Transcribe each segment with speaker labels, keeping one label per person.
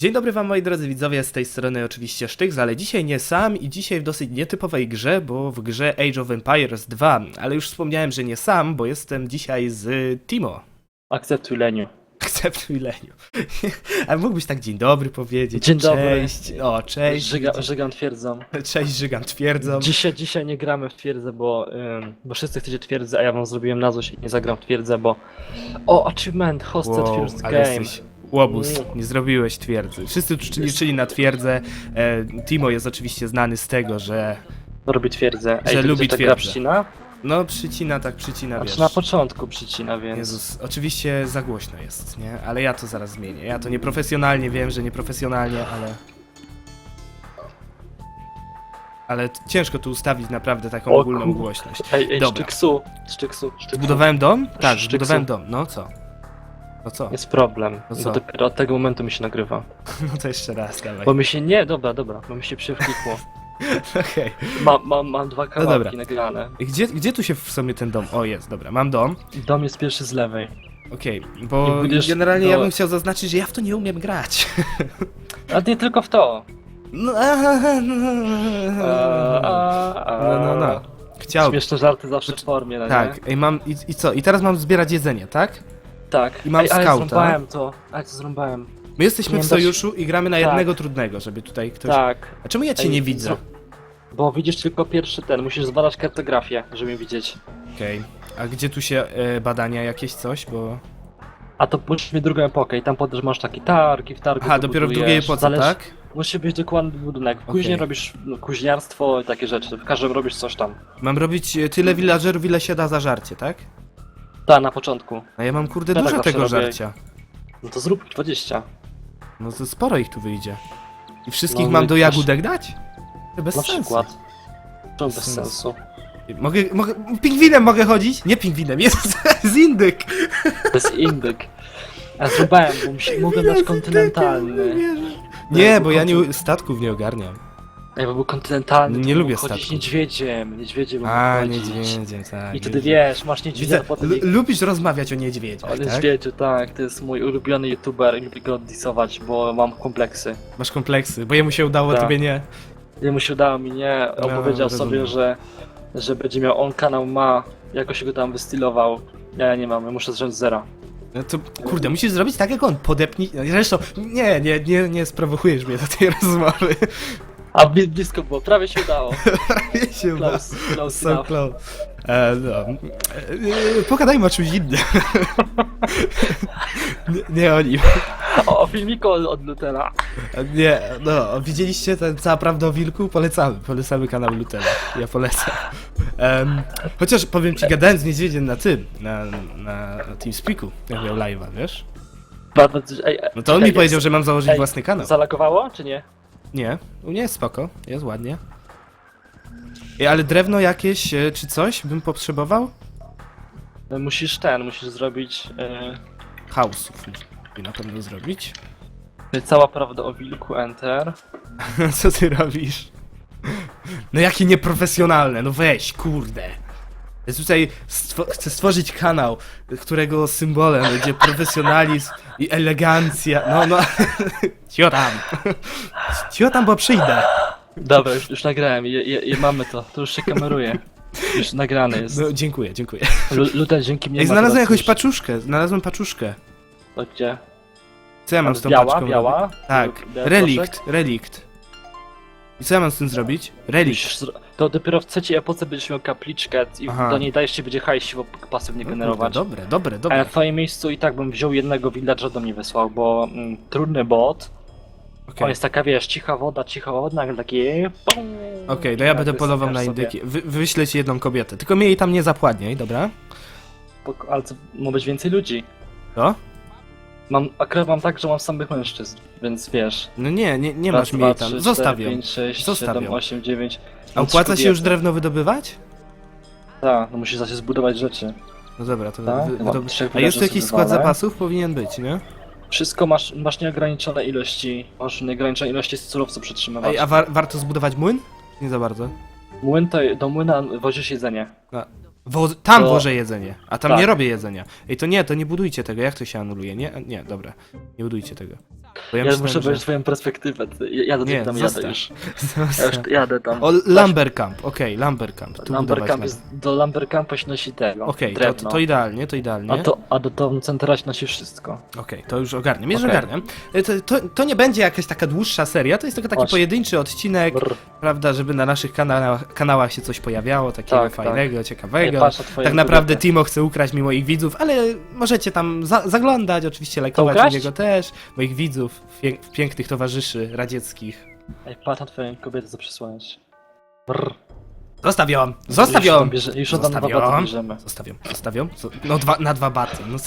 Speaker 1: Dzień dobry wam moi drodzy widzowie, z tej strony oczywiście Sztyks, ale dzisiaj nie sam i dzisiaj w dosyć nietypowej grze, bo w grze Age of Empires 2, ale już wspomniałem, że nie sam, bo jestem dzisiaj z Timo.
Speaker 2: Akceptuj Leniu.
Speaker 1: Akceptuj Leniu. A mógłbyś tak dzień dobry powiedzieć.
Speaker 2: Dzień dobry.
Speaker 1: Cześć. O, cześć.
Speaker 2: Żyga, żygam twierdzą.
Speaker 1: Cześć, Żygam twierdzą.
Speaker 2: Dzisiaj, dzisiaj nie gramy w twierdzę, bo, ym, bo wszyscy chcecie twierdzę, a ja wam zrobiłem na złość i nie zagram w twierdzę, bo... O, achievement, hosted
Speaker 1: Wow,
Speaker 2: first game.
Speaker 1: jesteś łobuz,
Speaker 2: Mm.
Speaker 1: nie zrobiłeś twierdzy. Wszyscy liczyli na twierdzę. E, Timo jest oczywiście znany z tego, że
Speaker 2: Robi twierdzę.
Speaker 1: Że
Speaker 2: to
Speaker 1: lubi twierdzę.
Speaker 2: przycina?
Speaker 1: no przycina tak przycina, wiesz.
Speaker 2: Znaczy na początku przycina, więc...
Speaker 1: Jezus, oczywiście za głośno jest, nie? Ale ja to zaraz zmienię. Ja to nieprofesjonalnie wiem, że nieprofesjonalnie, ale. Ale ciężko tu ustawić naprawdę taką
Speaker 2: O
Speaker 1: ogólną głośność.
Speaker 2: Ej, ej,
Speaker 1: Dobra.
Speaker 2: Szczyksu, Szczyksu, Szczyksu.
Speaker 1: Zbudowałem dom? Tak,
Speaker 2: Sztyksu.
Speaker 1: zbudowałem dom. No co? No co?
Speaker 2: Jest problem,
Speaker 1: No co?
Speaker 2: bo dopiero od tego momentu mi się nagrywa.
Speaker 1: No to jeszcze raz, dawaj.
Speaker 2: Bo mi się nie, dobra, dobra, bo mi się przewklikło.
Speaker 1: Okej.
Speaker 2: Mam, mam, mam dwa
Speaker 1: dobra.
Speaker 2: kawałki nagrane.
Speaker 1: Gdzie, gdzie tu się w sumie ten dom? O, jest, dobra, mam dom.
Speaker 2: Dom jest pierwszy z lewej.
Speaker 1: Okej, bo
Speaker 2: będziesz
Speaker 1: generalnie ja bym chciał zaznaczyć, że ja w to nie umiem grać.
Speaker 2: A nie tylko w to.
Speaker 1: No, aha, no,
Speaker 2: A, a, a.
Speaker 1: no, no, no. Chciałbym.
Speaker 2: Śmieszne żarty zawsze w formie, no
Speaker 1: Tak,
Speaker 2: nie?
Speaker 1: ej, mam. I, I co? I teraz mam zbierać jedzenie, tak?
Speaker 2: Tak.
Speaker 1: I mam
Speaker 2: Ej, ale
Speaker 1: skauta.
Speaker 2: zrąbałem to. Ale co zrąbałem?
Speaker 1: My jesteśmy
Speaker 2: Nie
Speaker 1: w
Speaker 2: da
Speaker 1: sojuszu i gramy na
Speaker 2: Tak.
Speaker 1: jednego trudnego, żeby tutaj ktoś.
Speaker 2: Tak.
Speaker 1: A czemu ja cię
Speaker 2: Ej,
Speaker 1: nie widzę?
Speaker 2: Bo widzisz tylko pierwszy ten, musisz zbadać kartografię, żeby mnie widzieć.
Speaker 1: Okej. A gdzie tu się e, badania jakieś coś, bo.
Speaker 2: A to musisz mieć drugą epokę i tam potem masz taki targ i w targu
Speaker 1: Aha,
Speaker 2: to
Speaker 1: dopiero w
Speaker 2: budujesz.
Speaker 1: drugiej epoce,
Speaker 2: Zależy-
Speaker 1: tak?
Speaker 2: Musi być dokładny budynek. Później
Speaker 1: Okej.
Speaker 2: robisz no, kuźniarstwo i takie rzeczy. W każdym robisz coś tam.
Speaker 1: Mam robić e, tyle villagerów, ile się da za żarcie, tak?
Speaker 2: Tak, na początku.
Speaker 1: A ja mam kurde
Speaker 2: Ja tak
Speaker 1: dużo
Speaker 2: zawsze
Speaker 1: tego
Speaker 2: robię.
Speaker 1: żarcia.
Speaker 2: No to zrób 20.
Speaker 1: No to sporo ich tu wyjdzie. I wszystkich
Speaker 2: No,
Speaker 1: mam do
Speaker 2: masz-
Speaker 1: jagódek dać? To bez
Speaker 2: Na
Speaker 1: sensu.
Speaker 2: przykład. Czemu bez
Speaker 1: Bez sensu.
Speaker 2: sensu?
Speaker 1: Mogę, mogę. Pingwinem mogę chodzić? Nie pingwinem, jest z indyk.
Speaker 2: Bez indyk. Ja zrąbałem, bo mogę dać kontynentalny.
Speaker 1: Nie, bo ja nie, statków nie ogarniam.
Speaker 2: Jakby był kontynentalny,
Speaker 1: Nie
Speaker 2: to
Speaker 1: lubię
Speaker 2: chodzić
Speaker 1: statków.
Speaker 2: niedźwiedziem, mógł
Speaker 1: A,
Speaker 2: chodzić.
Speaker 1: niedźwiedziem, tak.
Speaker 2: I wtedy wiesz, masz niedźwiedzia,
Speaker 1: Widzę,
Speaker 2: a potem...
Speaker 1: lu- lubisz rozmawiać o niedźwiedziach,
Speaker 2: O
Speaker 1: tak?
Speaker 2: niedźwiedziu, tak, to jest mój ulubiony youtuber i lubię go disować, bo mam kompleksy.
Speaker 1: Masz kompleksy, bo jemu się udało,
Speaker 2: Tak.
Speaker 1: tobie nie.
Speaker 2: Jemu się udało mi nie, on
Speaker 1: No,
Speaker 2: powiedział
Speaker 1: rozumiem.
Speaker 2: sobie, że, że będzie miał, on kanał ma, jakoś go tam wystylował. Ja nie mam, ja muszę zrzeć zera.
Speaker 1: No to, kurde, musisz zrobić tak jak on, podepnij... no, Zresztą, nie, nie, nie, nie sprowokujesz mnie do tej rozmowy.
Speaker 2: A bli- blisko było, prawie się udało.
Speaker 1: Prawie się uda.
Speaker 2: Close, close
Speaker 1: So
Speaker 2: enough.
Speaker 1: close. E, no. E, e, pogadajmy o czymś innym. nie, nie o nim.
Speaker 2: O, o filmiku od, od Lutera.
Speaker 1: Nie, no, widzieliście ten cała prawda o wilku? Polecamy, polecamy kanał Lutera. Ja polecam. Em, chociaż powiem ci, gadałem z niedźwiedziem na tym, na, na, TeamSpeaku, jak miał live'a, wiesz?
Speaker 2: Bardzo, ej,
Speaker 1: No to on mi powiedział, że mam założyć
Speaker 2: ej,
Speaker 1: własny kanał.
Speaker 2: Zalagowało, czy nie?
Speaker 1: Nie, u mnie jest spoko, jest ładnie. Ej, ale drewno jakieś, e, czy coś bym potrzebował?
Speaker 2: No, Musisz ten, musisz zrobić e,
Speaker 1: House'ów i na pewno zrobić.
Speaker 2: cała prawda o wilku, enter.
Speaker 1: Co ty robisz? No jakie nieprofesjonalne, no weź, kurde. Ja tutaj stwo chcę stworzyć kanał, którego symbolem będzie profesjonalizm i elegancja. No, no. Cio tam. Cio tam, bo przyjdę.
Speaker 2: Dobra, już, już nagrałem i, i, i mamy to, to już się kameruje. Już nagrane jest.
Speaker 1: No, dziękuję, dziękuję.
Speaker 2: Lu- Luter dzięki mnie
Speaker 1: Ej, znalazłem jakąś
Speaker 2: już-
Speaker 1: paczuszkę, znalazłem paczuszkę.
Speaker 2: To gdzie?
Speaker 1: Co ja mam z tą
Speaker 2: biała,
Speaker 1: paczką
Speaker 2: biała?
Speaker 1: Tak, relikt, relikt. I co ja mam z tym zrobić? Relikt.
Speaker 2: To dopiero w trzeciej epoce będziesz miał kapliczkę i
Speaker 1: Aha.
Speaker 2: do niej dajesz się będzie hajsiwo pasywnie
Speaker 1: No,
Speaker 2: generować.
Speaker 1: kurde, Dobre, dobre,
Speaker 2: A
Speaker 1: dobre.
Speaker 2: na twoim miejscu i tak bym wziął jednego village'a do mnie wysłał, bo mm, trudny bot,
Speaker 1: Okej.
Speaker 2: on jest taka wiesz, cicha woda, cicha woda, nagle takie pum.
Speaker 1: Okej, to ja będę polował na indyki. Wy, wyślę ci jedną kobietę. Tylko mnie jej tam nie zapładniej, dobra?
Speaker 2: Ale co, ma być więcej ludzi.
Speaker 1: To?
Speaker 2: Mam, akurat mam tak, że mam samych mężczyzn, więc wiesz.
Speaker 1: No nie, nie, nie
Speaker 2: Raz,
Speaker 1: masz
Speaker 2: dwa,
Speaker 1: jej tam.
Speaker 2: trzy,
Speaker 1: Zostaw
Speaker 2: cztery,
Speaker 1: ją.
Speaker 2: pięć, sześć,
Speaker 1: Zostaw
Speaker 2: siedem,
Speaker 1: ją.
Speaker 2: osiem, dziewięć.
Speaker 1: A opłaca się już drewno wydobywać?
Speaker 2: Tak, no musisz zacząć zbudować rzeczy.
Speaker 1: No dobra, to
Speaker 2: Tak?
Speaker 1: wy,
Speaker 2: Chyba
Speaker 1: wydoby...
Speaker 2: trzech
Speaker 1: A jest tu jakiś skład zapasów? Powinien być, nie?
Speaker 2: Wszystko masz, masz nieograniczone ilości, masz nieograniczone ilości surowców przetrzymywać.
Speaker 1: Ej, a war, warto zbudować młyn? Nie za bardzo.
Speaker 2: Młyn to, do młyna wozisz jedzenie.
Speaker 1: Wo tam
Speaker 2: To-
Speaker 1: wożę jedzenie, a tam
Speaker 2: Tak.
Speaker 1: nie robię jedzenia. Ej, to nie, to nie budujcie tego, jak to się anuluje? Nie, nie, dobra. Nie budujcie tego. Bo
Speaker 2: Ja,
Speaker 1: myślałem,
Speaker 2: muszę
Speaker 1: że-
Speaker 2: wejść w twoją perspektywę. ty. Ja- Jadę
Speaker 1: Nie,
Speaker 2: tam, jadę
Speaker 1: zostaw.
Speaker 2: już. Ja już jadę tam.
Speaker 1: O, Lumbercamp, okej, Lumbercamp. Tu budować
Speaker 2: Lumbercamp
Speaker 1: Lumber-
Speaker 2: jest, do Lumbercampa się nosi tego,
Speaker 1: Okej, to,
Speaker 2: drewno.
Speaker 1: to idealnie, to idealnie.
Speaker 2: A, to, a do Town Centera się nosi wszystko.
Speaker 1: Okej, to już ogarniam. Już
Speaker 2: Okej.
Speaker 1: ogarniam. E, To, to, to nie będzie jakaś taka dłuższa seria, to jest tylko taki
Speaker 2: Właśnie.
Speaker 1: pojedynczy odcinek,
Speaker 2: Brr.
Speaker 1: prawda, żeby na naszych kanałach, kanałach się coś pojawiało, takiego
Speaker 2: Tak,
Speaker 1: fajnego,
Speaker 2: Ej,
Speaker 1: ciekawego.
Speaker 2: patrz na twoją
Speaker 1: tak naprawdę. Timo chce ukraść mi moich widzów, ale możecie tam za zaglądać, oczywiście lajkować
Speaker 2: ukraść?
Speaker 1: niego też, moich widzów, pię pięknych towarzyszy radzieckich.
Speaker 2: Ej, patrz na twoją kobietę, co przysłałeś. Brr.
Speaker 1: Zostaw ją!
Speaker 2: Już tam dwa baty bierzemy.
Speaker 1: Zostawiam, zostawiam. No dwa, na dwa baty. No,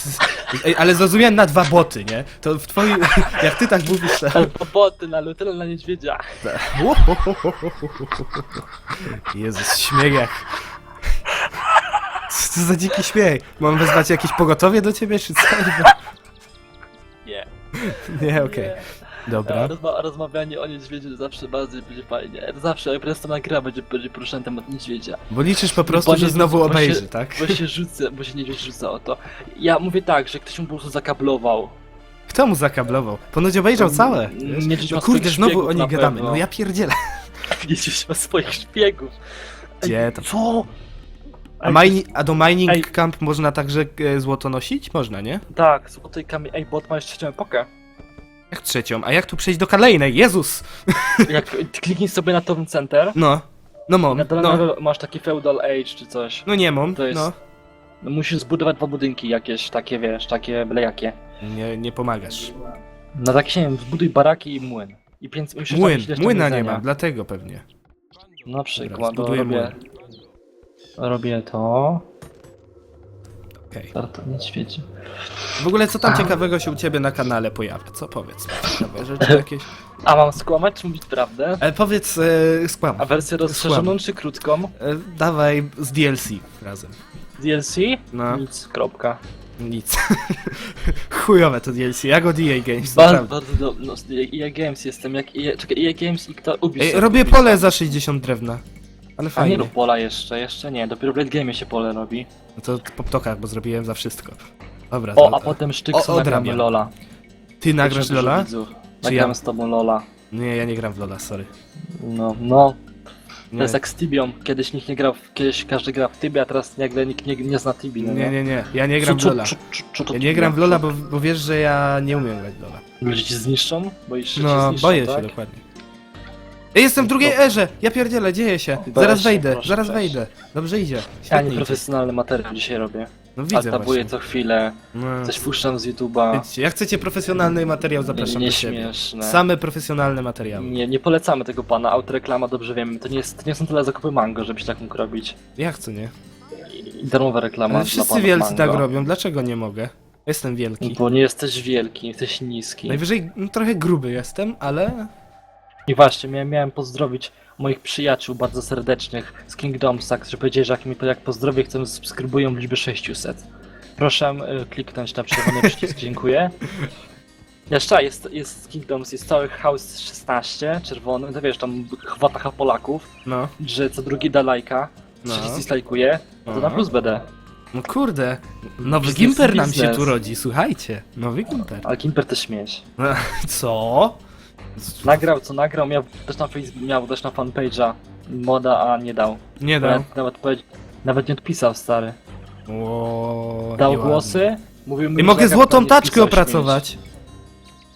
Speaker 1: Ej, ale zrozumiałem na dwa boty, nie? To w twoim... Jak ty tak mówisz... To...
Speaker 2: Ale po boty na lutele na niedźwiedzia.
Speaker 1: Jezus, śmiech jak... Co to za dziki śmiech? Mam wezwać jakieś pogotowie do ciebie, czy co?
Speaker 2: Nie.
Speaker 1: Nie, okej. Dobra.
Speaker 2: Rozma rozmawianie o niedźwiedziu zawsze bardzo będzie fajnie. Zawsze jak to nagra będzie, będzie poruszany temat niedźwiedzia.
Speaker 1: Bo liczysz po prostu,
Speaker 2: Bo
Speaker 1: że
Speaker 2: nie-
Speaker 1: znowu
Speaker 2: bo
Speaker 1: obejrzy,
Speaker 2: się-
Speaker 1: tak?
Speaker 2: Bo się rzucę, bo się niedźwiedź rzuca o to. Ja mówię tak, że ktoś mu po prostu zakablował.
Speaker 1: Kto mu zakablował? Ponoć obejrzał
Speaker 2: To
Speaker 1: całe.
Speaker 2: m-
Speaker 1: wiesz?
Speaker 2: niedźwiedź
Speaker 1: No kurde, znowu
Speaker 2: szpiegów
Speaker 1: o nich
Speaker 2: na
Speaker 1: gadamy.
Speaker 2: pewno.
Speaker 1: No ja pierdzielę.
Speaker 2: Niedźwiedź ma swoich szpiegów. Ej,
Speaker 1: Gdzie to?
Speaker 2: Co?
Speaker 1: A, mini, a do mining
Speaker 2: Ej.
Speaker 1: camp można także e, złoto nosić? Można, nie?
Speaker 2: Tak, złotej kamień. Ej, bot ma jeszcze trzecią epokę.
Speaker 1: Jak trzecią? A jak tu przejść do kolejnej? Jezus!
Speaker 2: Jak kliknij sobie na Town Center,
Speaker 1: No. No mam,
Speaker 2: na dole
Speaker 1: no.
Speaker 2: masz taki Feudal Age czy coś.
Speaker 1: No nie mam,
Speaker 2: To jest-
Speaker 1: no.
Speaker 2: No, musisz zbudować dwa budynki jakieś, takie wiesz, takie byle jakie.
Speaker 1: Nie, nie pomagasz.
Speaker 2: No tak się nie wiem, zbuduj baraki i młyn. I pięć, musisz tam
Speaker 1: Młyn,
Speaker 2: mieć jeszcze
Speaker 1: młyna nie
Speaker 2: jedzenia.
Speaker 1: ma, dlatego pewnie.
Speaker 2: Na przykład, to
Speaker 1: zbuduję
Speaker 2: robię... Robię to...
Speaker 1: Okej.
Speaker 2: Tarta niedźwiedzie.
Speaker 1: W ogóle co tam ciekawego się u ciebie na kanale pojawia? Co powiedz? Ciekawe rzeczy jakieś?
Speaker 2: A mam skłamać czy mówić prawdę?
Speaker 1: Ale powiedz, e, skłam.
Speaker 2: A wersję rozszerzoną czy krótką?
Speaker 1: E, dawaj z DLC razem.
Speaker 2: DLC?
Speaker 1: No.
Speaker 2: Nic, kropka.
Speaker 1: Nic. Chujowe to DLC, jak od EA Games,
Speaker 2: Bardzo,
Speaker 1: naprawdę.
Speaker 2: bardzo do... No, z EA Games jestem, jak EA... Czekaj, EA Games i kto... Ubisoft.
Speaker 1: Ej, robię pole za 60 drewna. Ale
Speaker 2: A nie
Speaker 1: fajnie.
Speaker 2: rób pola jeszcze, jeszcze nie. Dopiero w Blade Game się pole robi.
Speaker 1: No to po ptokach, bo zrobiłem za wszystko. Dobra,
Speaker 2: O,
Speaker 1: to-
Speaker 2: a potem
Speaker 1: O,
Speaker 2: sztyksu nagramy
Speaker 1: odrabiam.
Speaker 2: Lola.
Speaker 1: Ty nagrasz
Speaker 2: Dużo
Speaker 1: Lola?
Speaker 2: widzów.
Speaker 1: Czy
Speaker 2: Nagram
Speaker 1: ja?
Speaker 2: z tobą Lola.
Speaker 1: Nie, ja nie gram w Lola, sorry.
Speaker 2: No, no. To
Speaker 1: Nie,
Speaker 2: jest jak z Tibią. Kiedyś nikt nie grał, w, kiedyś każdy gra w Tibie, a teraz nagle nikt nie, nie zna Tibi. No,
Speaker 1: nie, nie, nie, ja nie gram w Lola.
Speaker 2: to
Speaker 1: Ja nie gram w Lola, bo, bo wiesz, że ja nie umiem grać w Lola.
Speaker 2: Ludzie cię zniszczą? Boisz się, cię
Speaker 1: No,
Speaker 2: zniszczą,
Speaker 1: boję
Speaker 2: tak?
Speaker 1: się dokładnie. Ej, jestem w drugiej erze! Ja pierdzielę, dzieje się.
Speaker 2: Weź
Speaker 1: Zaraz
Speaker 2: się,
Speaker 1: wejdę,
Speaker 2: proszę,
Speaker 1: zaraz
Speaker 2: weź.
Speaker 1: wejdę. Dobrze idzie.
Speaker 2: Ja
Speaker 1: Świetnie idzie.
Speaker 2: nieprofesjonalny materiał dzisiaj robię.
Speaker 1: No widzę
Speaker 2: Altabuję
Speaker 1: właśnie.
Speaker 2: co chwilę,
Speaker 1: No.
Speaker 2: coś puszczam z YouTube'a.
Speaker 1: Widzicie, Jak chcecie profesjonalny materiał, zapraszam
Speaker 2: nie
Speaker 1: do siebie.
Speaker 2: śmieszne.
Speaker 1: Same profesjonalne materiały.
Speaker 2: Nie, nie polecamy tego pana, autoreklama dobrze wiemy. To nie, jest, to nie są tyle zakupy mango, żebyś tak mógł robić.
Speaker 1: Jak co nie?
Speaker 2: I, i darmowa reklama
Speaker 1: Ale
Speaker 2: dla
Speaker 1: wszyscy
Speaker 2: panów
Speaker 1: wielcy
Speaker 2: mango.
Speaker 1: tak robią, dlaczego nie mogę? Jestem wielki.
Speaker 2: Bo nie jesteś wielki, jesteś niski.
Speaker 1: Najwyżej no, trochę gruby jestem, ale...
Speaker 2: I właśnie, miałem, miałem pozdrowić moich przyjaciół bardzo serdecznych z Kingdomsa, którzy powiedzieli, że jak mi jak pozdrowię, chcę subskrybują w liczbie 600. Proszę y, kliknąć na czerwony przycisk, dziękuję. Jeszcze jest, jest Kingdoms, jest cały house 16, czerwony, to wiesz, tam chwata Polaków,
Speaker 1: No.
Speaker 2: że co drugi da lajka,
Speaker 1: No.
Speaker 2: trzeci dislajkuje, to na
Speaker 1: Aha.
Speaker 2: plus będę.
Speaker 1: No kurde, nowy
Speaker 2: Biznes,
Speaker 1: Gimper nam się
Speaker 2: biznes.
Speaker 1: tu rodzi, słuchajcie. Nowy Gimper.
Speaker 2: Ale Kimper też śmieć.
Speaker 1: Co?
Speaker 2: Nagrał co nagrał, miał też na Facebook, miał też na fanpage'a moda, a nie dał.
Speaker 1: Nie dał.
Speaker 2: Nawet, nawet, powiedz- nawet nie odpisał, stary.
Speaker 1: O,
Speaker 2: Dał
Speaker 1: nieładnie.
Speaker 2: głosy, mówił mi,
Speaker 1: I
Speaker 2: że
Speaker 1: mogę
Speaker 2: jaka
Speaker 1: złotą taczkę opracować.
Speaker 2: śmieć.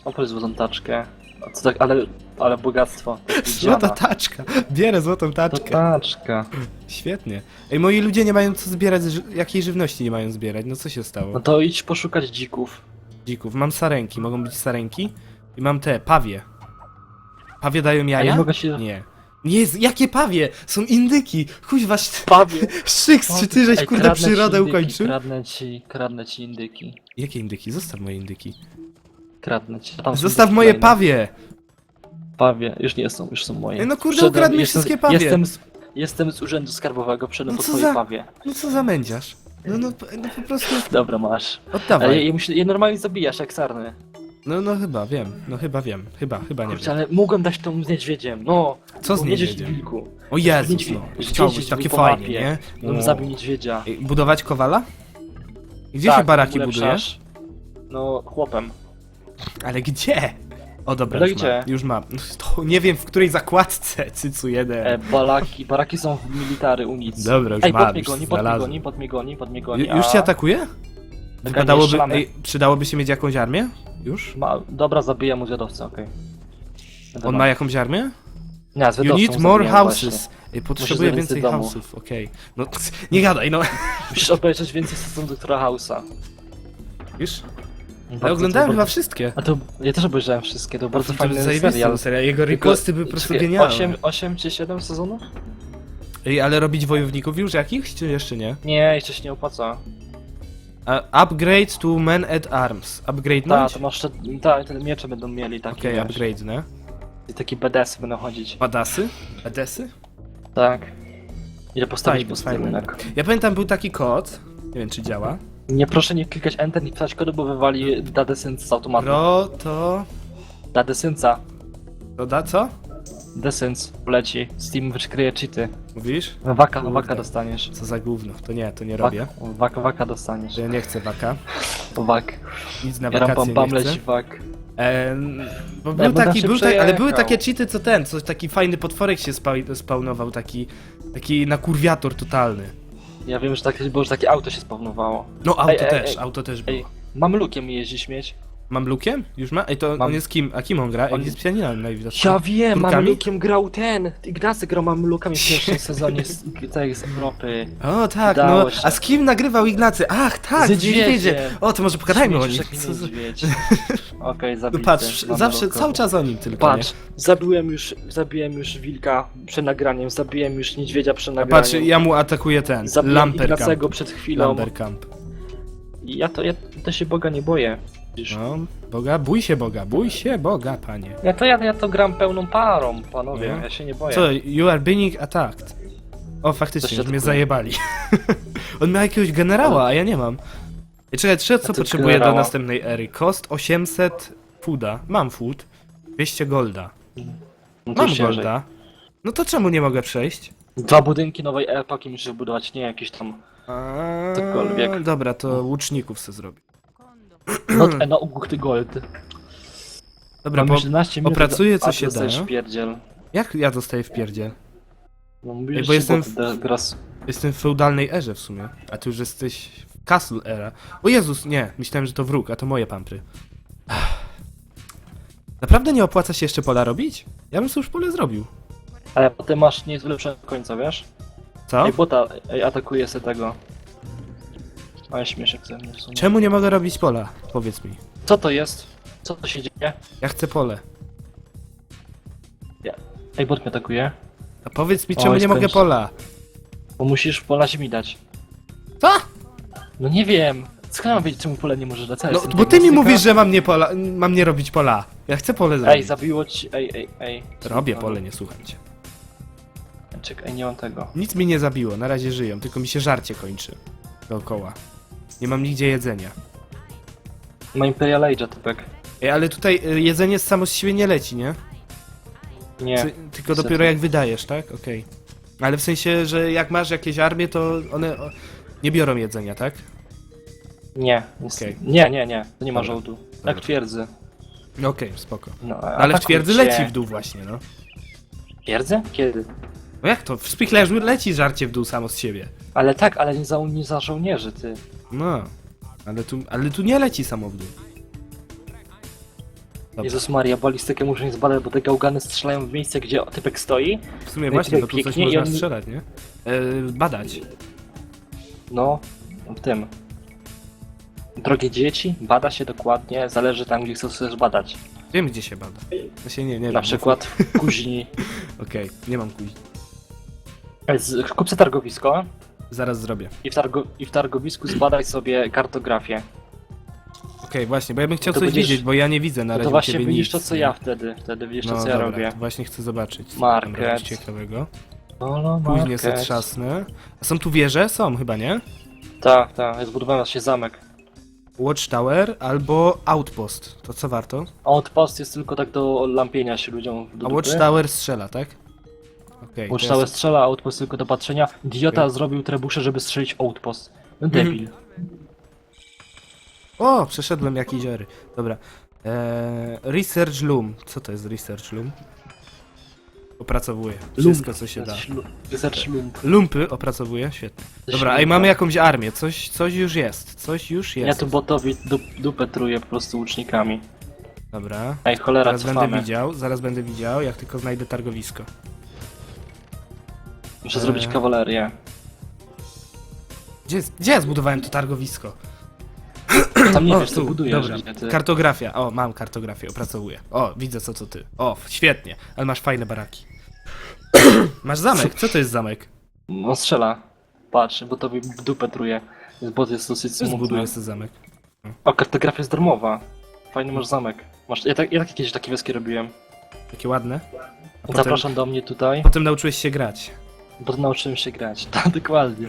Speaker 2: Oprócz złotą taczkę. A Co tak, ale, ale bogactwo.
Speaker 1: Złota taczka. Bierę złotą
Speaker 2: To
Speaker 1: taczkę.
Speaker 2: taczka.
Speaker 1: Świetnie. Ej, moi ludzie nie mają co zbierać, ży- jakiej żywności nie mają zbierać, no co się stało?
Speaker 2: No to idź poszukać dzików.
Speaker 1: Dzików. Mam sarenki, mogą być sarenki. I mam te, pawie. Pawie dają
Speaker 2: A
Speaker 1: jaja?
Speaker 2: nie mogę się...
Speaker 1: Nie. Nie, jakie pawie? Są indyki. Kuźwa, sz-
Speaker 2: Pawie.
Speaker 1: Szyks, czy ty żeś
Speaker 2: Ej,
Speaker 1: kurde
Speaker 2: kradnę ci
Speaker 1: przyrodę
Speaker 2: indyki,
Speaker 1: ukończył?
Speaker 2: Kradnę ci, kradnę ci indyki.
Speaker 1: Jakie indyki? Zostaw moje indyki.
Speaker 2: Kradnę ci. Tam są
Speaker 1: Zostaw
Speaker 2: indyki
Speaker 1: moje
Speaker 2: fajne.
Speaker 1: pawie!
Speaker 2: Pawie, już nie są, już są moje.
Speaker 1: Ej, no kurde,
Speaker 2: Wszedłem-
Speaker 1: ukradł mi
Speaker 2: jestem-
Speaker 1: wszystkie pawie.
Speaker 2: Jestem z, jestem z urzędu skarbowego, wszedłem
Speaker 1: No
Speaker 2: po
Speaker 1: co
Speaker 2: twoje
Speaker 1: za-
Speaker 2: pawie.
Speaker 1: No co za mędziarz? No, no, no po prostu
Speaker 2: Dobra, masz. Ale
Speaker 1: oddawaj.
Speaker 2: je, je, je normalnie zabijasz jak sarny.
Speaker 1: No, no chyba, wiem. No chyba wiem. Chyba, chyba nie
Speaker 2: Kurczę,
Speaker 1: wiem.
Speaker 2: ale mogłem dać tą z niedźwiedziem. No,
Speaker 1: Co z
Speaker 2: bo niedźwiedź
Speaker 1: niedźwiedziem?
Speaker 2: wilku.
Speaker 1: O Jezus,
Speaker 2: Niedźwiedź-
Speaker 1: no.
Speaker 2: niedźwiedź
Speaker 1: Chciałbyś
Speaker 2: był
Speaker 1: takie
Speaker 2: po
Speaker 1: fajnie,
Speaker 2: mapie.
Speaker 1: nie?
Speaker 2: Bym
Speaker 1: O.
Speaker 2: zabił niedźwiedzia.
Speaker 1: Budować kowala? Gdzie
Speaker 2: Tak,
Speaker 1: się baraki buduje?
Speaker 2: ulepszasz. No, chłopem.
Speaker 1: Ale gdzie? O dobra,
Speaker 2: No
Speaker 1: już
Speaker 2: gdzie?
Speaker 1: mam, już mam. To nie wiem w której zakładce, cycu jeden.
Speaker 2: E, baraki, baraki są w military unic.
Speaker 1: Dobra, już
Speaker 2: Ej,
Speaker 1: mam,
Speaker 2: pod mnie
Speaker 1: już
Speaker 2: goni, pod mnie
Speaker 1: znalazłem.
Speaker 2: goni, pod mnie goni, pod mnie goni.
Speaker 1: Ju- Już
Speaker 2: a-
Speaker 1: cię atakuje? Wypadałoby,
Speaker 2: strzelamy.
Speaker 1: ej, przydałoby się mieć jakąś armię? Już?
Speaker 2: Ma... Dobra, zabiję mu zwiadowcę, okej.
Speaker 1: On ma jakąś armię?
Speaker 2: Nie,
Speaker 1: You
Speaker 2: zwiadowcą
Speaker 1: need more houses. Ej, potrzebuję więcej
Speaker 2: domu.
Speaker 1: house'ów, okej. No, nie gadaj, no.
Speaker 2: Musisz obejrzeć więcej sezon doktora House'a. Bardzo
Speaker 1: Ale oglądałem
Speaker 2: to-
Speaker 1: chyba wszystkie.
Speaker 2: A to ja też obejrzałem wszystkie, to bardzo
Speaker 1: To
Speaker 2: fajny
Speaker 1: zajebisty
Speaker 2: serial.
Speaker 1: serial. Jego riposty były po prostu
Speaker 2: czekaj,
Speaker 1: genialne.
Speaker 2: 8, 8 czy 7 sezonów?
Speaker 1: Ej, ale robić wojowników już jakichś, czy jeszcze nie?
Speaker 2: Nie, jeszcze się nie opłaca.
Speaker 1: A, upgrade to men at arms. Upgrade
Speaker 2: Tak, to masz te, ta, te miecze będą mieli takie,
Speaker 1: Okej,
Speaker 2: wiesz,
Speaker 1: upgrade, nie?
Speaker 2: i takie BDS będą chodzić.
Speaker 1: Badasy? Badasy?
Speaker 2: Tak. Ile postawić
Speaker 1: Fajne,
Speaker 2: posterunek?
Speaker 1: Ja pamiętam, był taki kod, nie wiem czy działa.
Speaker 2: Nie proszę nie klikać Enter, nie pisać kodu, bo wywali Dadesync z automatu.
Speaker 1: Pro to...
Speaker 2: Dadesynca.
Speaker 1: To da co?
Speaker 2: Desync leci. Steam wykryje cheaty.
Speaker 1: Mówisz?
Speaker 2: Waka,
Speaker 1: Kurde.
Speaker 2: waka dostaniesz.
Speaker 1: Co za gówno. To nie, to nie robię.
Speaker 2: wak, waka dostaniesz.
Speaker 1: Ja nie chcę waka.
Speaker 2: Wak.
Speaker 1: Nic na
Speaker 2: Ja ram
Speaker 1: wakacje
Speaker 2: pam pam
Speaker 1: nie chcę.
Speaker 2: leci wak.
Speaker 1: Em, bo był taki,
Speaker 2: się
Speaker 1: był tak, ale były
Speaker 2: przejechał.
Speaker 1: takie cheaty co ten, co taki fajny potworek się spa- spawnował, taki, taki nakurwiator totalny.
Speaker 2: Ja wiem, że tak, bo że takie auto się spawnowało.
Speaker 1: No auto
Speaker 2: Ej, ej,
Speaker 1: też,
Speaker 2: ej.
Speaker 1: auto też było.
Speaker 2: Ej, mam lukiem jeździć mieć.
Speaker 1: Mam lukiem? Już ma? Ej, to
Speaker 2: Mam.
Speaker 1: on jest kim? A kim on gra?
Speaker 2: On-
Speaker 1: jest pianinem najwidoczniej.
Speaker 2: Ja wiem, mam
Speaker 1: Kulkami?
Speaker 2: lukiem grał ten. Ignacy grał mam lukami w pierwszym sezonie z, tej z Europy.
Speaker 1: O tak,
Speaker 2: Udało
Speaker 1: no.
Speaker 2: się.
Speaker 1: A z kim nagrywał Ignacy? Ach, tak,
Speaker 2: Z
Speaker 1: z Niedźwiedzie.
Speaker 2: Niedźwiedziem.
Speaker 1: O, to może pogadajmy o
Speaker 2: taki
Speaker 1: Co za-
Speaker 2: niedźwiedź. Okej,
Speaker 1: No
Speaker 2: zabity.
Speaker 1: patrz, zawsze, cały czas o nim tylko,
Speaker 2: Patrz, zabiłem już, zabiłem już wilka przed nagraniem, zabiłem już niedźwiedzia przed
Speaker 1: nie?
Speaker 2: Nagraniem.
Speaker 1: patrz, ja mu atakuję ten,
Speaker 2: Zabiłem
Speaker 1: Lampercamp.
Speaker 2: Ignacego przed chwilą.
Speaker 1: Lampercamp.
Speaker 2: I Ja to, ja to się Boga nie boję.
Speaker 1: No, Boga, bój się Boga, bój się Boga, panie.
Speaker 2: Ja to ja, ja to gram pełną parą, panowie,
Speaker 1: No.
Speaker 2: ja się nie boję.
Speaker 1: Co, you are being attacked. O, faktycznie,
Speaker 2: Coś
Speaker 1: mnie zajebali. On miał jakiegoś generała, a ja nie mam. Ej, czekaj, czy co
Speaker 2: ty
Speaker 1: potrzebuję do
Speaker 2: generała?
Speaker 1: następnej ery? Kost 800 fooda. Mam food. 200 golda.
Speaker 2: No to
Speaker 1: Mam
Speaker 2: już ciężej.
Speaker 1: golda. No to czemu nie mogę przejść?
Speaker 2: Dwa budynki nowej epoki musisz budować, nie jakieś tam...
Speaker 1: A,
Speaker 2: Cokolwiek.
Speaker 1: Dobra, to łuczników se zrobię.
Speaker 2: No, e, no ty gold.
Speaker 1: Dobra,
Speaker 2: Mam
Speaker 1: bo
Speaker 2: 17 minut,
Speaker 1: opracuję, co
Speaker 2: a
Speaker 1: się da,
Speaker 2: pierdziel.
Speaker 1: jak ja dostaję w pierdziel?
Speaker 2: No mówisz,
Speaker 1: Ej, bo
Speaker 2: że
Speaker 1: jestem
Speaker 2: teraz...
Speaker 1: Jestem w feudalnej erze w sumie, a ty już jesteś w Castle era. O Jezus, nie, myślałem, że to wróg, a to moje pampry. Ach. Naprawdę nie opłaca się jeszcze pola robić? Ja bym sobie już pole zrobił.
Speaker 2: Ale potem masz nie lepsze końca, wiesz?
Speaker 1: Co?
Speaker 2: Ej, bota ej, atakuje se tego. Ale śmieszek ze mnie w sumie.
Speaker 1: Czemu nie mogę robić pola? Powiedz mi.
Speaker 2: Co to jest? Co to się dzieje?
Speaker 1: Ja chcę pole.
Speaker 2: Ej, bot mnie atakuje.
Speaker 1: A powiedz mi,
Speaker 2: Oj,
Speaker 1: czemu nie mogę pola?
Speaker 2: Bo musisz pola ziemi dać.
Speaker 1: Co?
Speaker 2: No nie wiem. Skąd mam wiedzieć, czemu pole nie może dać? Co
Speaker 1: No, bo ty mi
Speaker 2: diagnostyka?
Speaker 1: mówisz, że mam nie pola, mam nie robić pola. Ja chcę pole
Speaker 2: Ej,
Speaker 1: zrobić.
Speaker 2: zabiło ci... Ej, ej, ej.
Speaker 1: Robię
Speaker 2: No,
Speaker 1: pole, nie słucham cię.
Speaker 2: Czekaj, nie mam tego.
Speaker 1: Nic mi nie zabiło, na razie żyją, tylko mi się żarcie kończy. Dookoła. Nie mam nigdzie jedzenia.
Speaker 2: Ma Imperial Age, typek.
Speaker 1: Ej, ale tutaj y, jedzenie samo z siebie nie leci, nie?
Speaker 2: Nie.
Speaker 1: Ty, tylko
Speaker 2: niestety.
Speaker 1: dopiero jak wydajesz, tak? Okej. Ale w sensie, że jak masz jakieś armie, to one o, nie biorą jedzenia, tak?
Speaker 2: Nie.
Speaker 1: Okej.
Speaker 2: Nie, nie, nie. To nie ma
Speaker 1: Dobra.
Speaker 2: żołdu.
Speaker 1: Dobra.
Speaker 2: Jak twierdzy.
Speaker 1: No Okej, spoko.
Speaker 2: No,
Speaker 1: Ale w twierdzy leci w dół właśnie, no.
Speaker 2: Twierdzę? Kiedy?
Speaker 1: No jak to? W spichlerzu leci żarcie w dół samo z siebie.
Speaker 2: Ale tak, ale nie za, nie za żołnierzy, ty.
Speaker 1: No. Ale tu, ale tu nie leci samo w dół. Dobra.
Speaker 2: Jezus Maria, balistykę muszę nie zbadać, bo te gałgany strzelają w miejsce, gdzie typek stoi.
Speaker 1: W sumie
Speaker 2: Jak
Speaker 1: właśnie, to
Speaker 2: tutaj
Speaker 1: tu coś
Speaker 2: pięknie i
Speaker 1: można
Speaker 2: on-
Speaker 1: strzelać, nie? E, badać.
Speaker 2: No, w tym. Drogie dzieci, bada się dokładnie, zależy tam, gdzie chcesz badać.
Speaker 1: Wiem, gdzie się bada. To się nie, nie wiem.
Speaker 2: Na przykład w kuźni.
Speaker 1: Okej, nie mam kuźni.
Speaker 2: Z- Kup sobie targowisko
Speaker 1: Zaraz zrobię.
Speaker 2: i w, targo, i w targowisku zbadaj sobie kartografię.
Speaker 1: Okej, właśnie, bo ja bym chciał
Speaker 2: To
Speaker 1: coś
Speaker 2: będziesz-
Speaker 1: widzieć, bo ja nie widzę na
Speaker 2: No
Speaker 1: razie
Speaker 2: to
Speaker 1: u
Speaker 2: właśnie
Speaker 1: ciebie
Speaker 2: widzisz
Speaker 1: nic,
Speaker 2: to, co
Speaker 1: nie?
Speaker 2: ja wtedy. Wtedy widzisz to,
Speaker 1: No
Speaker 2: co ja
Speaker 1: dobra,
Speaker 2: robię.
Speaker 1: to właśnie chcę zobaczyć. co
Speaker 2: Market.
Speaker 1: tam robisz ciekawego.
Speaker 2: Holo,
Speaker 1: Później se
Speaker 2: market.
Speaker 1: trzasnę. A są tu wieże? Są chyba, nie?
Speaker 2: Tak, tak, jest zbudowany się zamek.
Speaker 1: Watchtower albo Outpost. To co warto?
Speaker 2: A Outpost jest tylko tak do lampienia się ludziom w
Speaker 1: A
Speaker 2: dupy.
Speaker 1: Watchtower strzela, tak? Okej. to
Speaker 2: Watchtower
Speaker 1: ja
Speaker 2: strzela, a Outpost tylko do patrzenia. Idiota
Speaker 1: Okej.
Speaker 2: zrobił trebusze, żeby strzelić Outpost. No
Speaker 1: Mhm.
Speaker 2: debil.
Speaker 1: O, przeszedłem jakieś ery. Dobra. Eee, research Loom. Co to jest Research Loom? Opracowuję. Wszystko, co się da.
Speaker 2: Wystarczy lump.
Speaker 1: Lumpy opracowuję, świetnie. Dobra, ej, mamy jakąś armię. Coś, coś już jest. Coś już
Speaker 2: Ja
Speaker 1: jest.
Speaker 2: tu botowi dup, dupę truję po prostu łucznikami.
Speaker 1: Dobra.
Speaker 2: Ej, cholera,
Speaker 1: Zaraz będę
Speaker 2: cofamy.
Speaker 1: widział, zaraz będę widział, jak tylko znajdę targowisko.
Speaker 2: Muszę zrobić kawalerię.
Speaker 1: Gdzie, jest- gdzie ja zbudowałem to targowisko?
Speaker 2: Tam nie
Speaker 1: o,
Speaker 2: wiesz, co
Speaker 1: tu,
Speaker 2: budujesz.
Speaker 1: dobra.
Speaker 2: Gdzie ty...
Speaker 1: Kartografia. O, mam kartografię, opracowuję. O, widzę co co ty. O, świetnie, ale masz fajne baraki. masz zamek, co to jest zamek?
Speaker 2: No strzela. Patrz, botowi dupę truje. Bot jest dosyć
Speaker 1: Co
Speaker 2: smutny.
Speaker 1: zbudujesz ten zamek?
Speaker 2: O, kartografia jest darmowa. Fajny masz zamek. Masz, ja, tak, ja tak kiedyś takie wioski robiłem.
Speaker 1: Takie ładne? A potem,
Speaker 2: Zapraszam do mnie tutaj,
Speaker 1: potem nauczyłeś się grać.
Speaker 2: Bo nauczyłem się grać. Tak, dokładnie.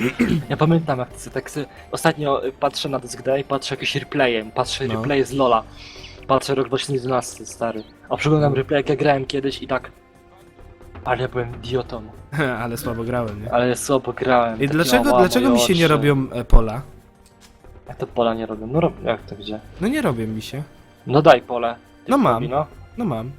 Speaker 2: Ja pamiętam jak ty, tak sobie, ostatnio y, patrzę na Disc Day, patrzę jakieś replaye, patrzę
Speaker 1: No.
Speaker 2: replay z Lola. Patrzę rok 2012, stary. A przeglądam replay jak ja grałem kiedyś i tak... Ale ja byłem idiotą.
Speaker 1: ale słabo grałem, nie?
Speaker 2: Ale słabo grałem.
Speaker 1: I dlaczego,
Speaker 2: mała,
Speaker 1: dlaczego mi się nie
Speaker 2: oczy.
Speaker 1: robią e, pola?
Speaker 2: Jak to pola nie robią? No robią, jak to gdzie?
Speaker 1: No nie robią mi się.
Speaker 2: No daj pole.
Speaker 1: No mam.
Speaker 2: Robi, no.
Speaker 1: No mam.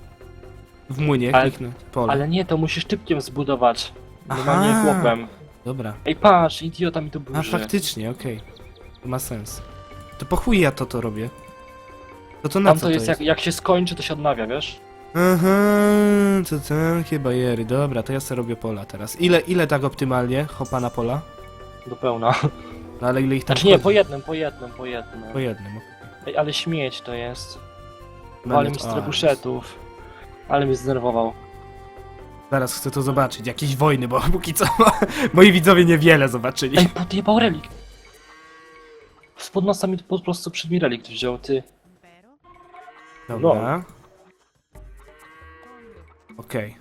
Speaker 1: W młynie
Speaker 2: Ale-
Speaker 1: kliknę pole.
Speaker 2: Ale nie, to musisz typkiem zbudować. Normalnie
Speaker 1: Aha.
Speaker 2: chłopem.
Speaker 1: Dobra.
Speaker 2: Ej, patrz, idiota mi
Speaker 1: A
Speaker 2: burzy.
Speaker 1: faktycznie, okej. To ma sens. To po chuj ja to to robię. To to na
Speaker 2: Tam
Speaker 1: co
Speaker 2: to jest, Jak, jak się skończy, to się odnawia, wiesz?
Speaker 1: Aha, to takie bajery. Dobra, to ja sobie robię pola teraz. Ile, ile tak optymalnie hopa na pola?
Speaker 2: Do pełna.
Speaker 1: No ale ile ich tam
Speaker 2: Znaczy nie,
Speaker 1: wchodzi?
Speaker 2: po jednym, po jednym, po jednym.
Speaker 1: Po jednym.
Speaker 2: Ej, ale śmieć to jest. Wali mi z
Speaker 1: a,
Speaker 2: trebuszetów. Ale mnie zdenerwował.
Speaker 1: Zaraz chcę to zobaczyć. Jakieś wojny, bo póki co moi widzowie niewiele zobaczyli.
Speaker 2: Ej, podjebał relikt. Spod nosa mi po prostu przed mi relikt wziął, ty.
Speaker 1: Dobra. Okej.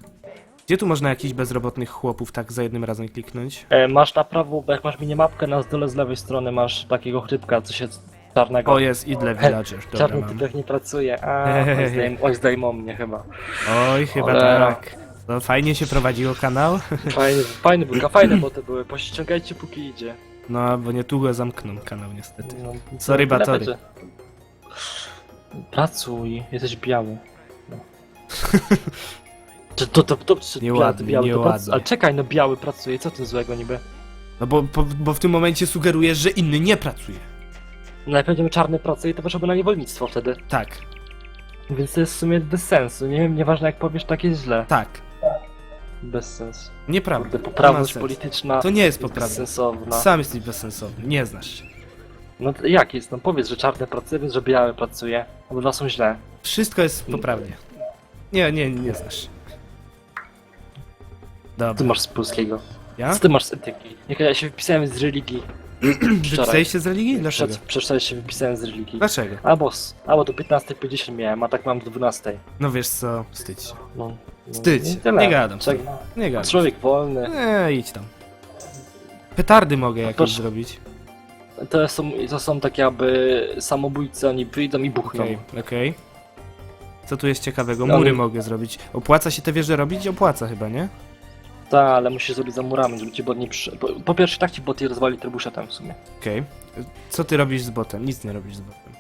Speaker 1: Gdzie tu można jakichś bezrobotnych chłopów tak za jednym razem kliknąć?
Speaker 2: E, masz na prawo, jak masz minimapkę, na dole z lewej strony masz takiego chrypka, co się czarnego.
Speaker 1: O, jest Idle Villager. Dobra,
Speaker 2: Czarny
Speaker 1: mam.
Speaker 2: typek nie pracuje. A, oj, zdejm, oj, zdejmą mnie chyba.
Speaker 1: Oj, chyba
Speaker 2: Cholera.
Speaker 1: tak. No fajnie się prowadziło kanał.
Speaker 2: Fajny, fajny był, fajne boty były, pościągajcie póki idzie.
Speaker 1: No, bo niedługo zamkną kanał niestety.
Speaker 2: No,
Speaker 1: Sorry,
Speaker 2: tyle
Speaker 1: Batory.
Speaker 2: będzie. Pracuj, jesteś biały. No. Czy to, to, to, czy
Speaker 1: Nieładnie,
Speaker 2: biały, to prac... Ale czekaj, no biały pracuje, co ty złego niby?
Speaker 1: No bo, bo, bo w tym momencie sugerujesz, że inny nie pracuje.
Speaker 2: Najpewniej czarny pracuje, to weszłoby na niewolnictwo wtedy.
Speaker 1: Tak,
Speaker 2: Więc to jest w sumie bez sensu, nie wiem, nieważne jak powiesz, tak jest źle.
Speaker 1: tak.
Speaker 2: Bez sensu.
Speaker 1: Nieprawda.
Speaker 2: Kurde,
Speaker 1: To
Speaker 2: poprawność
Speaker 1: sens.
Speaker 2: polityczna
Speaker 1: To nie jest poprawne.
Speaker 2: bezsensowna.
Speaker 1: Sam jesteś bezsensowny, nie znasz się.
Speaker 2: No to jak jest? No powiedz, że czarny pracuje, więc że biały pracuje. Obydwa są źle.
Speaker 1: Wszystko jest poprawnie. Nie, nie, nie znasz się.
Speaker 2: Ty
Speaker 1: Dobra,
Speaker 2: masz z polskiego.
Speaker 1: ja?
Speaker 2: Co ty masz z etyki? Jak ja się wypisałem z religii.
Speaker 1: Wypisałeś się z religii? Dlaczego?
Speaker 2: Przeczytałem się wypisałem z religii.
Speaker 1: Dlaczego?
Speaker 2: Albo, albo do 15.50 miałem, a tak mam do 12.
Speaker 1: No wiesz co, wstydź się.
Speaker 2: No, no,
Speaker 1: Wstydź się.
Speaker 2: tyle.
Speaker 1: Nie gadam.
Speaker 2: Czek-
Speaker 1: Nie gadam.
Speaker 2: Człowiek wolny.
Speaker 1: Nie, idź tam. Petardy mogę jakieś
Speaker 2: proszę.
Speaker 1: zrobić.
Speaker 2: To są, to są takie aby samobójcy, oni wyjdą i buchną.
Speaker 1: Okej, okej. Co tu jest ciekawego?
Speaker 2: No,
Speaker 1: Mury mogę zrobić. Opłaca się te wieże robić? Opłaca chyba, nie?
Speaker 2: Tak, ale musisz zrobić za murami, żeby ci bot nie przy... Po, po pierwsze tak ci bot je rozwali trebuszetem w sumie.
Speaker 1: Okej. Co ty robisz z botem? Nic nie robisz z botem.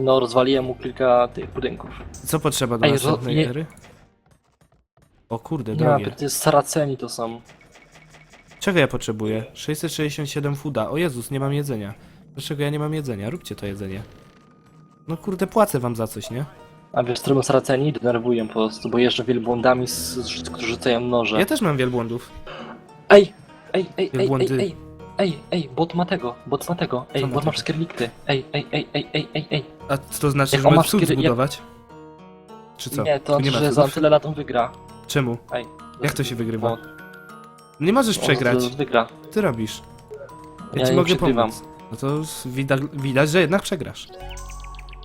Speaker 2: No, rozwaliłem mu kilka tych budynków.
Speaker 1: Co potrzeba do
Speaker 2: Ej,
Speaker 1: następnej
Speaker 2: ro- nie-
Speaker 1: ery? O kurde, drogie.
Speaker 2: to jest Saraceni to są.
Speaker 1: Czego ja potrzebuję? 667 fuda. O Jezus, nie mam jedzenia. Dlaczego ja nie mam jedzenia? Róbcie to jedzenie. No kurde, płacę wam za coś, nie?
Speaker 2: A wiesz, którym Saraceni denerwują po prostu, bo jeżdżą wielbłądami, z, z, którzy rzucają noże.
Speaker 1: Ja też mam wielbłądów.
Speaker 2: Ej, ej, ej, ej, ej,
Speaker 1: Wielbłądy.
Speaker 2: ej, ej, ej, bot ma tego, bot ma tego, ej,
Speaker 1: Co ma
Speaker 2: bot ma
Speaker 1: tego?
Speaker 2: wszystkie relikty. Ej, ej, ej, ej, ej, ej, ej.
Speaker 1: A co to znaczy,
Speaker 2: Jak
Speaker 1: że
Speaker 2: on
Speaker 1: mamy
Speaker 2: ma
Speaker 1: cud
Speaker 2: wszystkie- jak-
Speaker 1: zbudować? Czy co?
Speaker 2: Nie, to
Speaker 1: Tu
Speaker 2: znaczy,
Speaker 1: ma
Speaker 2: że za
Speaker 1: cudów?
Speaker 2: tyle lat on wygra.
Speaker 1: Czemu?
Speaker 2: Ej.
Speaker 1: Jak to się wygrywa?
Speaker 2: Bo
Speaker 1: Nie możesz
Speaker 2: on
Speaker 1: przegrać.
Speaker 2: z- wygra.
Speaker 1: Ty robisz. Ja,
Speaker 2: Ja
Speaker 1: ci
Speaker 2: nie
Speaker 1: mogę
Speaker 2: przegrywam.
Speaker 1: pomóc. No to widać, widać, że jednak przegrasz.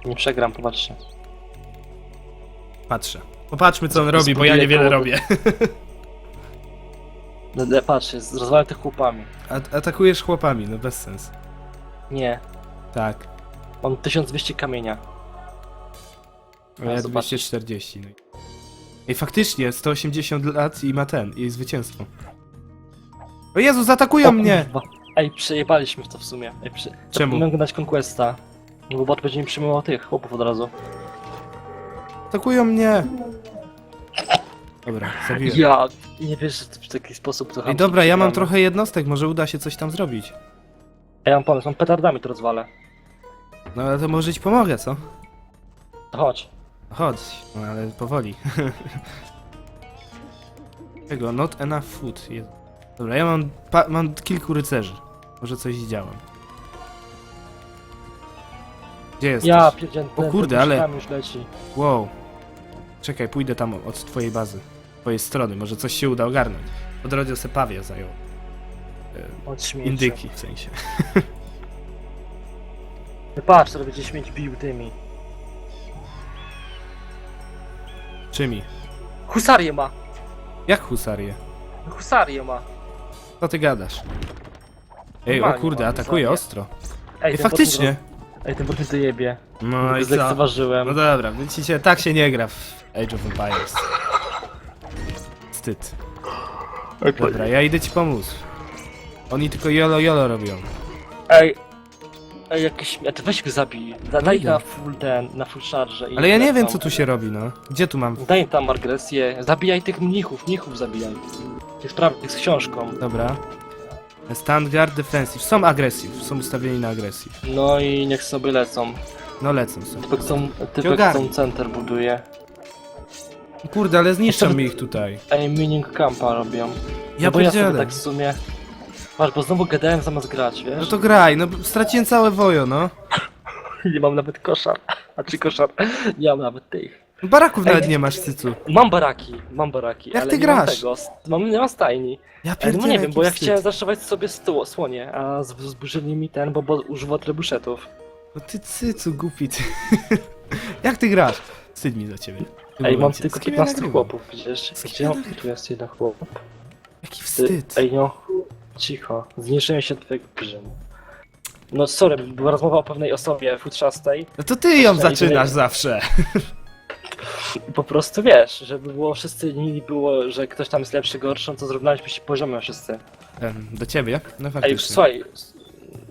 Speaker 2: Nie przegram, popatrzcie.
Speaker 1: Patrzę. Popatrzmy co on robi, bo ja niewiele
Speaker 2: koło-
Speaker 1: robię.
Speaker 2: No, no, patrz, jest- rozwalę tych chłopami.
Speaker 1: A atakujesz chłopami, no bez sensu.
Speaker 2: Nie,
Speaker 1: Tak.
Speaker 2: mam 1200 kamienia.
Speaker 1: A ja
Speaker 2: zobacz.
Speaker 1: 240. No. Ej, faktycznie, 180 lat i ma ten, i zwycięstwo. O Jezu, zaatakują
Speaker 2: O
Speaker 1: mnie!
Speaker 2: kurwa. Ej, przejebaliśmy to w sumie. Ej, przy...
Speaker 1: Czemu?
Speaker 2: Mogę dać conquesta. No bo bot będzie mi przyjmował tych chłopów od razu.
Speaker 1: Atakują mnie! Dobra, zabiłem.
Speaker 2: Ja nie wiesz, że w taki sposób to
Speaker 1: Ej, dobra, ja mam trochę jednostek, może uda się coś tam zrobić.
Speaker 2: Ja mam pomysł, mam petardami to rozwalę.
Speaker 1: No ale to może ci pomogę, co?
Speaker 2: To chodź.
Speaker 1: Chodź, no ale powoli. Czego? Not enough food. Dobra, ja mam, pa- mam kilku rycerzy. Może coś widziałem. Gdzie jesteś?
Speaker 2: Ja pierdzielę.
Speaker 1: O kurde, ale-
Speaker 2: już leci.
Speaker 1: Wow. Czekaj, pójdę tam od twojej bazy. Twojej strony, może coś się uda ogarnąć. Po drodze se pawie zajął.
Speaker 2: Od śmieci.
Speaker 1: Indyki w sensie.
Speaker 2: Patrz, co będzie śmieć bił tymi.
Speaker 1: Czymi?
Speaker 2: Husarię ma.
Speaker 1: Jak husarię?
Speaker 2: Husarię ma.
Speaker 1: Co ty gadasz? Ej, o
Speaker 2: Normalnie
Speaker 1: kurde, atakuje
Speaker 2: husarię.
Speaker 1: ostro.
Speaker 2: Ej, ten
Speaker 1: faktycznie.
Speaker 2: bot- Ej, ten bot mnie dojebie.
Speaker 1: No i co?
Speaker 2: Zlekceważyłem.
Speaker 1: No dobra, widzicie, tak się nie gra w Age of Empires. Wstyd. Dobra, ja idę ci pomóc. Oni tylko jolo jolo robią.
Speaker 2: Ej. Ej, jakiś... A ty weź go zabij. Da, daj
Speaker 1: idę.
Speaker 2: na full ten, na full charge. i
Speaker 1: Ale ja nie wiem co tu się robi, no. Gdzie tu mam?
Speaker 2: Daj tam agresję. Zabijaj tych mnichów, mnichów zabijaj. Tych prawnych z książką.
Speaker 1: Dobra. Standard defensive. Są agresyw, są ustawieni na agresyw.
Speaker 2: No i niech sobie lecą.
Speaker 1: No lecą są.
Speaker 2: Typek tą, typek
Speaker 1: ogarnij.
Speaker 2: tą center buduje.
Speaker 1: Kurde, ale zniszczą mi ich tutaj.
Speaker 2: Ej, mining campa robią.
Speaker 1: Ja
Speaker 2: no bo ja sobie
Speaker 1: pierdzielę.
Speaker 2: tak w sumie... Patrz, bo znowu gadałem zamiast grać, wiesz?
Speaker 1: No to graj, no straciłem całe wojo, no.
Speaker 2: Nie mam nawet koszar. A czy koszar? Nie mam nawet tych.
Speaker 1: Baraków
Speaker 2: Ej.
Speaker 1: nawet nie masz, cycu.
Speaker 2: Mam baraki, mam baraki,
Speaker 1: Jak
Speaker 2: ale
Speaker 1: ty
Speaker 2: nie mam
Speaker 1: grasz?
Speaker 2: tego. s- Mam, nie mam stajni.
Speaker 1: Ja
Speaker 2: Ale no
Speaker 1: pierdzielę,
Speaker 2: nie wiem,
Speaker 1: jaki
Speaker 2: bo ja
Speaker 1: wstyd.
Speaker 2: chciałem zaszywać sobie stu, słonie, a z- zburzyli mi ten, bo, bo używa trebuszetów.
Speaker 1: No ty cycu, głupi ty. Jak ty grasz? Wstyd mi za ciebie.
Speaker 2: Ej, mam tylko
Speaker 1: Z kim ja
Speaker 2: 15
Speaker 1: nagrywam?
Speaker 2: chłopów, widzisz? Gdzie
Speaker 1: ja
Speaker 2: on? Tu jest jeden chłop.
Speaker 1: Jaki
Speaker 2: Ty,
Speaker 1: wstyd.
Speaker 2: ej no, cicho, zniszczyłem się twojego grzymu. No sorry, była rozmowa o pewnej osobie futrzastej
Speaker 1: No to ty ją
Speaker 2: Ej,
Speaker 1: zaczynasz zawsze.
Speaker 2: po prostu wiesz, żeby było wszyscy inni było, że ktoś tam jest lepszy, gorszy, no to zrównaliśmy się poziomem wszyscy.
Speaker 1: Do ciebie? No faktycznie.
Speaker 2: słuchaj,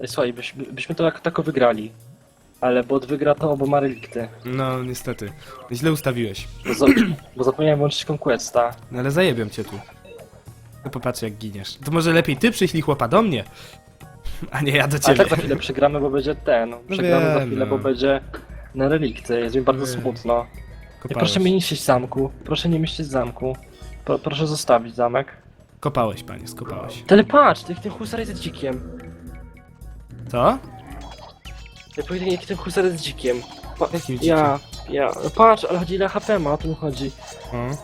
Speaker 2: ej, słuchaj, byśmy, byśmy to jak tako wygrali. Ale bot wygra to, bo ma relikty.
Speaker 1: No niestety. Źle ustawiłeś.
Speaker 2: Bo, za, bo zapomniałem włączyć Conquesta.
Speaker 1: No ale zajebią cię tu. No popatrz jak giniesz. To może lepiej ty przyślij chłopa do mnie. A nie ja do
Speaker 2: Ale
Speaker 1: ciebie.
Speaker 2: tak za chwilę przegramy, bo będzie ten. Przegramy za
Speaker 1: wiem,
Speaker 2: chwilę,
Speaker 1: no.
Speaker 2: bo będzie na relikty. Jest mi bardzo
Speaker 1: Wiem.
Speaker 2: smutno.
Speaker 1: Kopałeś.
Speaker 2: proszę mnie nie niszczyć zamku. Proszę nie niszczyć zamku. Pro, proszę zostawić zamek.
Speaker 1: Kopałeś, panie, skopałeś.
Speaker 2: Ale patrz, tych, ten husar jest dzikiem.
Speaker 1: Co?
Speaker 2: Ja powiedziałem, jaki ten husar jest dzikiem. Pa,
Speaker 1: Jakim
Speaker 2: ja, ja. No patrz, ale chodzi ile HP ma, o tym chodzi.
Speaker 1: O,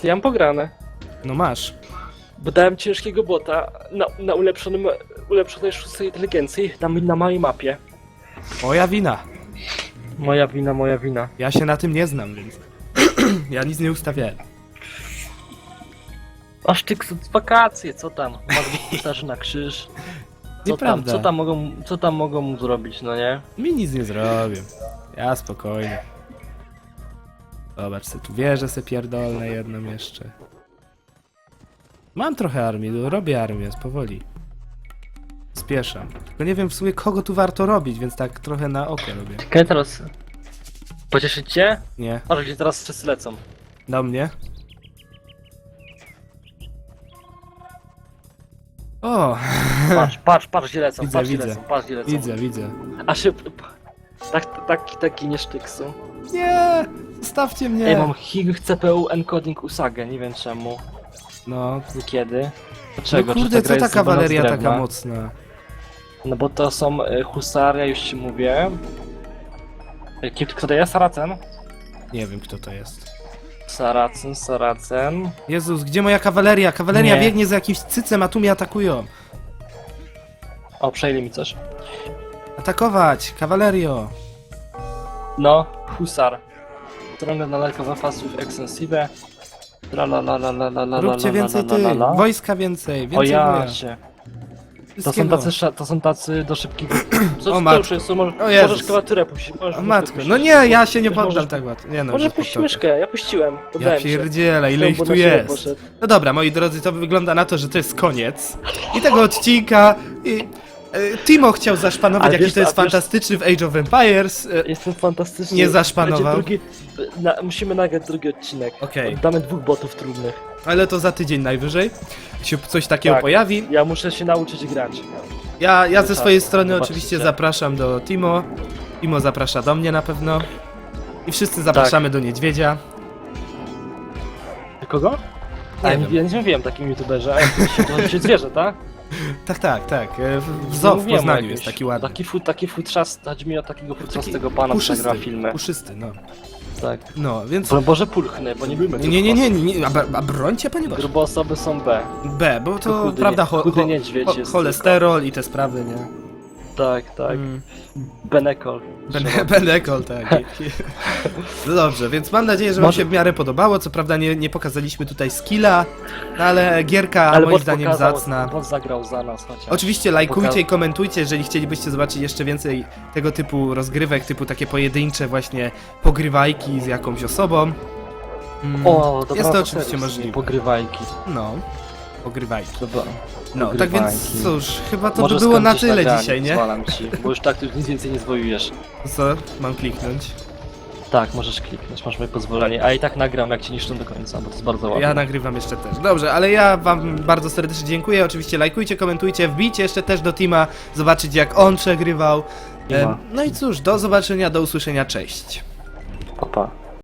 Speaker 2: To ja mam pograne.
Speaker 1: no masz.
Speaker 2: Bo dałem ciężkiego bota na, na ulepszonym, ulepszonej sztucznej inteligencji na, na małej mapie.
Speaker 1: Moja wina.
Speaker 2: Moja wina, moja wina.
Speaker 1: Ja się na tym nie znam, więc... ja nic nie ustawiałem.
Speaker 2: Aż ty z wakacje, co tam? Ma dwóch husarzy na krzyż. Co tam,
Speaker 1: Nieprawda.
Speaker 2: co tam mogą, co tam mogą mu zrobić, no nie?
Speaker 1: Mi nic nie zrobię. Ja spokojnie. Zobacz se, tu wieżę se pierdolne jedną jeszcze. Mam trochę armii, robię armię, powoli. Spieszam. Tylko nie wiem w sumie kogo tu warto robić, więc tak trochę na oko robię.
Speaker 2: Kiedy teraz... Pocieszyć cię?
Speaker 1: Nie?
Speaker 2: Patrz, gdzie teraz wszyscy lecą.
Speaker 1: Do mnie? O!
Speaker 2: Patrz, patrz, patrz gdzie lecą,
Speaker 1: Widzę,
Speaker 2: patrz gdzie
Speaker 1: widzę.
Speaker 2: lecą, patrz gdzie lecą.
Speaker 1: Widzę, widzę.
Speaker 2: A szyb... Tak, taki, taki niesztyk są.
Speaker 1: Nie! Zostawcie mnie!
Speaker 2: Ej, mam HIG CPU encoding Usagę, nie wiem czemu.
Speaker 1: No,
Speaker 2: Kiedy? Dlaczego?
Speaker 1: no
Speaker 2: Czy
Speaker 1: kurde,
Speaker 2: gra
Speaker 1: co
Speaker 2: jest
Speaker 1: ta
Speaker 2: zrobiona z
Speaker 1: kawaleria
Speaker 2: drewna?
Speaker 1: taka mocna?
Speaker 2: No bo to są y, husaria, już ci mówię. Y, Kim, kto to jest? Saracen?
Speaker 1: Nie wiem kto to jest.
Speaker 2: Saracen, Saracen.
Speaker 1: Jezus, gdzie moja kawaleria? Kawaleria
Speaker 2: Nie.
Speaker 1: biegnie za jakimś cycem, a tu mnie atakują.
Speaker 2: O, przejęli mi coś.
Speaker 1: Atakować! Kawalerio!
Speaker 2: No, husar. Strąga na lalka fasów extensive. La la la la la la la
Speaker 1: Róbcie
Speaker 2: la,
Speaker 1: więcej
Speaker 2: la, la, la,
Speaker 1: tych!
Speaker 2: la.
Speaker 1: Wojska więcej!
Speaker 2: O
Speaker 1: Więcej
Speaker 2: ja. To są tacy, sza- to są tacy do szybkiego... Co
Speaker 1: O
Speaker 2: to
Speaker 1: matko.
Speaker 2: już jest? Możesz,
Speaker 1: O Jezus.
Speaker 2: możesz klawiaturę puścić. Możesz
Speaker 1: O matko, no nie, ja się nie poddam tak łatwo. Nie no,
Speaker 2: Może
Speaker 1: że
Speaker 2: puść myszkę, ja puściłem.
Speaker 1: Ja
Speaker 2: się.
Speaker 1: pierdzielę, ile ich
Speaker 2: Bo
Speaker 1: tu
Speaker 2: na
Speaker 1: jest.
Speaker 2: poszedł.
Speaker 1: No dobra, moi drodzy, to wygląda na to, że to jest koniec. I tego odcinka, i... E, Timo chciał zaszpanować,
Speaker 2: Ale
Speaker 1: jaki
Speaker 2: wiesz
Speaker 1: to jest
Speaker 2: a wiesz-
Speaker 1: fantastyczny w Age of Empires. E,
Speaker 2: Jestem fantastyczny.
Speaker 1: Nie zaszpanował.
Speaker 2: Będzie Drugi, na, musimy nagrać drugi odcinek.
Speaker 1: Okej.
Speaker 2: Damy dwóch botów trudnych.
Speaker 1: Ale to za tydzień najwyżej się coś takiego
Speaker 2: Tak.
Speaker 1: pojawi.
Speaker 2: Ja muszę się nauczyć grać.
Speaker 1: Ja, ja ze
Speaker 2: Tak,
Speaker 1: swojej strony
Speaker 2: zobaczycie.
Speaker 1: oczywiście zapraszam do Timo. Timo zaprasza do mnie na pewno. I wszyscy zapraszamy do niedźwiedzia.
Speaker 2: Kogo?
Speaker 1: Nie
Speaker 2: A,
Speaker 1: wiem.
Speaker 2: ja nie wiem takim youtuberze. A jak to się, to się zwierzę, tak?
Speaker 1: Tak, tak, tak. E, W, w zoo w
Speaker 2: mówiłem o
Speaker 1: Poznaniu
Speaker 2: jakimś-
Speaker 1: jest taki ładny.
Speaker 2: Taki, fu, taki futrzast, chodzi mi o takiego futrzastego pana, co nagra filmy.
Speaker 1: puszysty, no.
Speaker 2: Tak.
Speaker 1: No, więc...
Speaker 2: Bo, Boże pulchny, bo nie lubimy
Speaker 1: Nie, nie, nie, nie, nie, nie. A, a brońcie, panie Boże.
Speaker 2: Grube osoby są B.
Speaker 1: B, bo to
Speaker 2: chudy
Speaker 1: prawda,
Speaker 2: chudy niedźwiedź jest
Speaker 1: cholesterol i te sprawy, nie?
Speaker 2: Tak, tak.
Speaker 1: Mm.
Speaker 2: Benekol.
Speaker 1: Ben- Benekol, tak. No dobrze, więc mam nadzieję, że wam
Speaker 2: Może-
Speaker 1: się w miarę podobało. Co prawda nie, nie pokazaliśmy tutaj skilla, no ale gierka moim
Speaker 2: bot
Speaker 1: zdaniem
Speaker 2: pokazał,
Speaker 1: zacna.
Speaker 2: Bot zagrał za nas chociaż.
Speaker 1: Oczywiście lajkujcie
Speaker 2: Poka-
Speaker 1: i komentujcie, jeżeli chcielibyście zobaczyć jeszcze więcej tego typu rozgrywek, typu takie pojedyncze właśnie pogrywajki z jakąś osobą. Mm,
Speaker 2: O, dobra,
Speaker 1: jest to oczywiście możliwe.
Speaker 2: Pogrywajki.
Speaker 1: No, pogrywajki.
Speaker 2: Dobra.
Speaker 1: No, tak więc cóż, chyba to
Speaker 2: Może
Speaker 1: by było na
Speaker 2: skończyć
Speaker 1: tyle
Speaker 2: nagranie,
Speaker 1: dzisiaj, nie?
Speaker 2: Zwalam ci, bo już tak tu nic więcej nie zwojujesz.
Speaker 1: Co? Mam kliknąć?
Speaker 2: Tak, możesz kliknąć, masz moje pozwolenie, a i tak nagram jak ci niszczą do końca, bo to jest bardzo ładne.
Speaker 1: Ja nagrywam jeszcze też. Dobrze, ale ja wam bardzo serdecznie dziękuję. Oczywiście lajkujcie, komentujcie, wbijcie jeszcze też do Tima, zobaczyć jak on przegrywał.
Speaker 2: Tima.
Speaker 1: Em, No i cóż, do zobaczenia, do usłyszenia, cześć.
Speaker 2: Pa, pa.